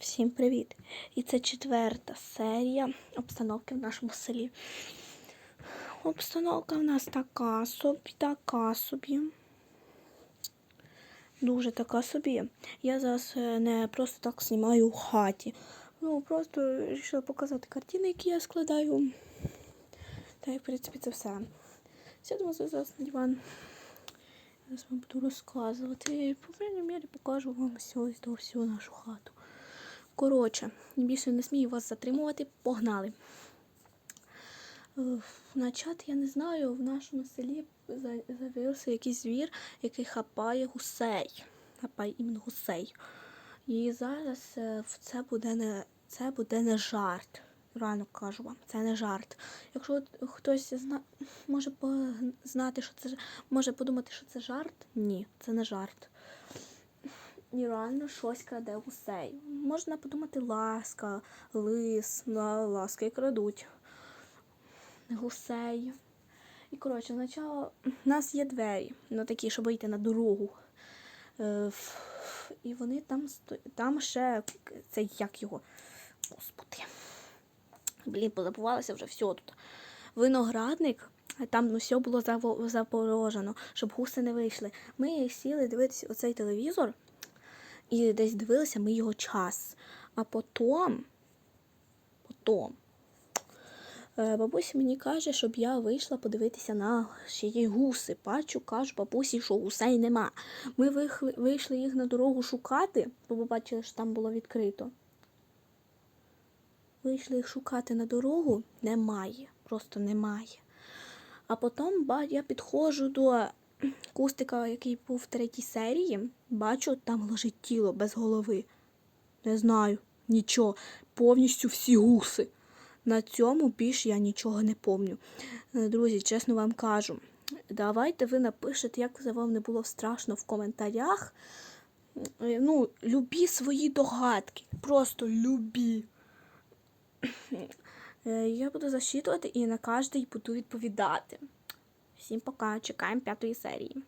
Всім привіт! І це четверта серія обстановки в нашому селі. Обстановка в нас така собі, така собі. Дуже така собі. Я зараз е, не просто так знімаю в хаті. Ну, просто вирішила показати картини, які я складаю. Та й, в принципі, це все. Сядемо зараз на диван. Зараз вам буду розказувати. По крайній мірі, покажу вам всю, всю нашу хату. Коротше, більше не смію вас затримувати. Погнали. Е, На чат, я не знаю, в нашому селі з'явився якийсь звір, який хапає гусей. Хапає іменно гусей. І зараз е, це буде не, це буде не жарт. Реально кажу вам, це не жарт. Якщо хтось зна, може знати, що це може подумати, що це жарт, ні, це не жарт. І щось краде гусей. Можна подумати ласка, лис, да, ласка крадуть гусей. І коротше, спочатку в нас є двері, ну такі, щоб вийти на дорогу. Е, І вони там сто- там ще це як його. Господи. Блін, позабувалася вже все тут. Виноградник, там ну, все було запорожено, щоб гуси не вийшли. Ми сіли дивитися оцей телевізор і десь дивилися ми його час. А потім, потім, е, бабуся мені каже, щоб я вийшла подивитися на є гуси. Бачу, кажу бабусі, що гусей нема. Ми вийшли їх на дорогу шукати, бо побачили, що там було відкрито. Вийшли їх шукати на дорогу, немає, просто немає. А потім я підходжу до кустика, який був в третій серії, бачу, там лежить тіло без голови. Не знаю, нічого. Повністю всі гуси. На цьому більш я нічого не помню. Е, Друзі, чесно вам кажу, давайте ви напишете, як це вам не було страшно в коментарях. Е, Ну, любі свої догадки. Просто любі. Е, Я буду засчитувати і на кожний буду відповідати. Всім пока, чекаємо п'ятої серії.